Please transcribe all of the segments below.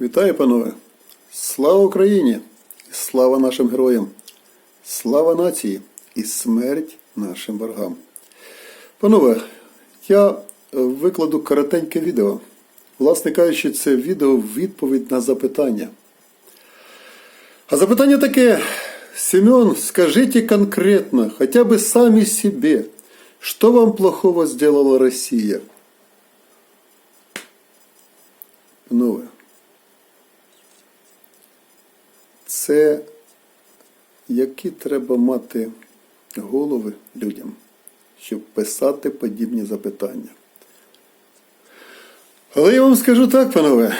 Вітаю, панове! Слава Україні! Слава нашим героям! Слава нації і смерть нашим ворогам! Панове, я е, викладу коротеньке відео. Власне кажучи, це відео відповідь на запитання. А запитання таке. Семен, скажите конкретно, хотя бы сами себе, что вам плохого сделала Россия? Панове, це які треба мати голови людям, щоб писати подібні запитання. Але я вам скажу так, панове,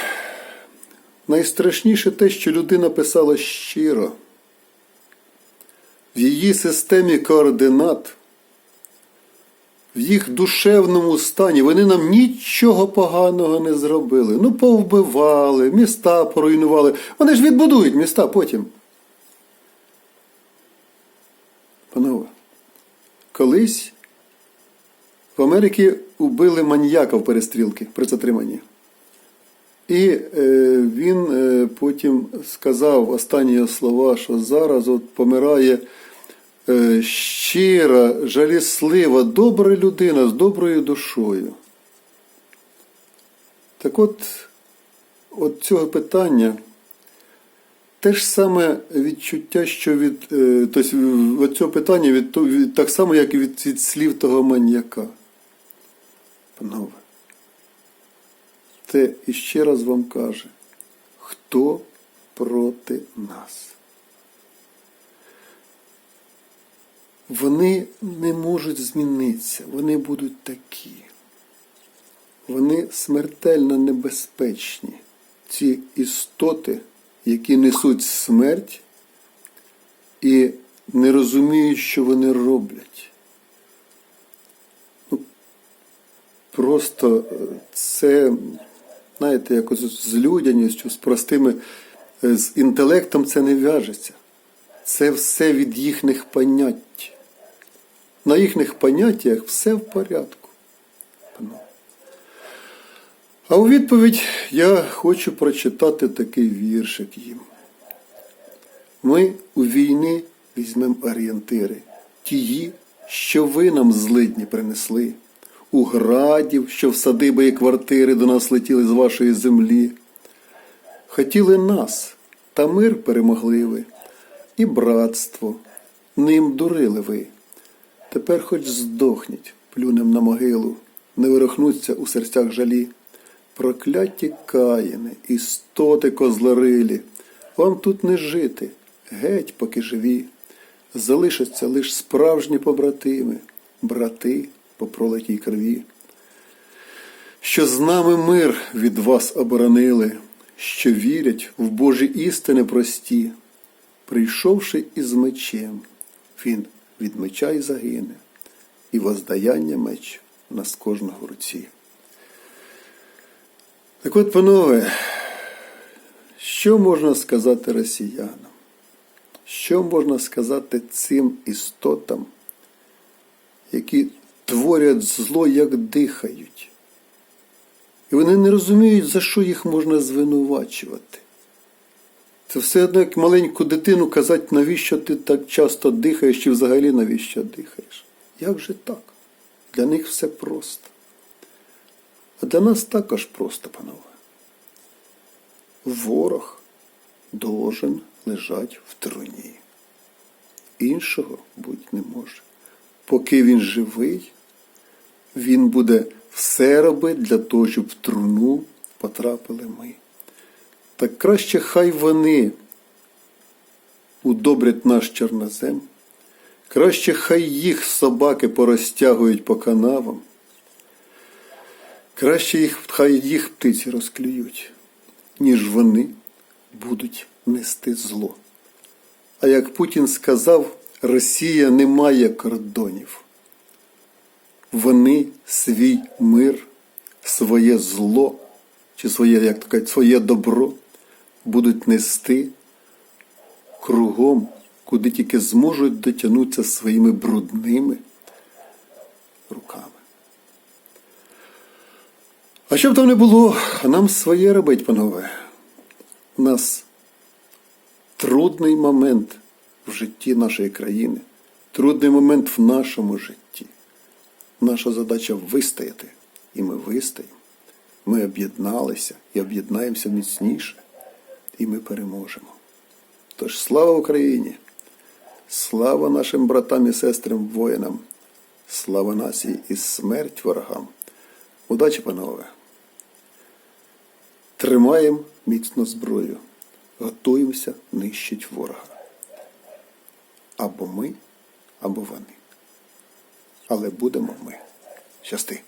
найстрашніше те, що людина писала щиро. В її системі координат, в їх душевному стані вони нам нічого поганого не зробили. Ну, повбивали, міста поруйнували. Вони ж відбудують міста потім. Панове, колись в Америці убили маньяка в перестрілки при затриманні. І е, він е, потім сказав останні слова, що зараз от помирає щира, жаліслива, добра людина з доброю душою. Так от, от цього питання те ж саме відчуття, що від е, тобто, цього питання від, від, так само, як і від, від слів того маньяка. Панове. Те іще раз вам каже, хто проти нас. Вони не можуть змінитися, вони будуть такі. Вони смертельно небезпечні. Ці істоти, які несуть смерть і не розуміють, що вони роблять. Ну, Просто е, це, знаєте, якось з людяністю, з простими, е, з інтелектом це не в'яжеться. Це все від їхніх понять. На їхніх поняттях все в порядку. А у відповідь я хочу прочитати такий віршик їм. Ми у війни візьмемо орієнтири, тії, що ви нам злидні принесли, у градів, що в садиби і квартири до нас летіли з вашої землі. Хотіли нас, та мир перемогли ви, і братство, ним дурили ви. Тепер хоч здохніть, плюнем на могилу, не вирохнуться у серцях жалі. Прокляті каїни, істоти козлорилі, вам тут не жити, геть, поки живі. Залишаться лиш справжні побратими, брати по пролитій крові. Що з нами мир від вас оборонили, що вірять в Божі істини прості, прийшовши із мечем, він від меча й загине, і воздаяння меч у нас кожного руці. Так от, панове, що можна сказати росіянам? Що можна сказати цим істотам, які творять зло, як дихають? І вони не розуміють, за що їх можна звинувачувати. Це все одно, як маленьку дитину казати, навіщо ти так часто дихаєш, чи взагалі навіщо дихаєш. Як же так? Для них все просто. А для нас також просто, панове. Ворог должен лежать в труні. Іншого бути не може. Поки він живий, він буде все робити для того, щоб в труну потрапили ми. Так краще хай вони удобрять наш чорнозем, краще хай їх собаки порозтягують по канавам, краще їх, хай їх птиці розклюють, ніж вони будуть нести зло. А як Путін сказав, Росія не має кордонів. Вони свій мир, своє зло, чи своє, як кажуть, своє добро будуть нести кругом, куди тільки зможуть дотягнутися своїми брудними руками. А щоб там не було, нам своє робить, панове. у нас трудний момент в житті нашої країни, трудний момент в нашому житті. Наша задача вистояти, і ми вистоїмо. Ми об'єдналися і об'єднаємося міцніше, і ми переможемо. Тож слава Україні! Слава нашим братам і сестрам воїнам! Слава нації і смерть ворогам! Удачі, панове! Тримаємо міцно зброю, готуємося нищить ворога. Або ми, або вони. Але будемо ми. Щасти!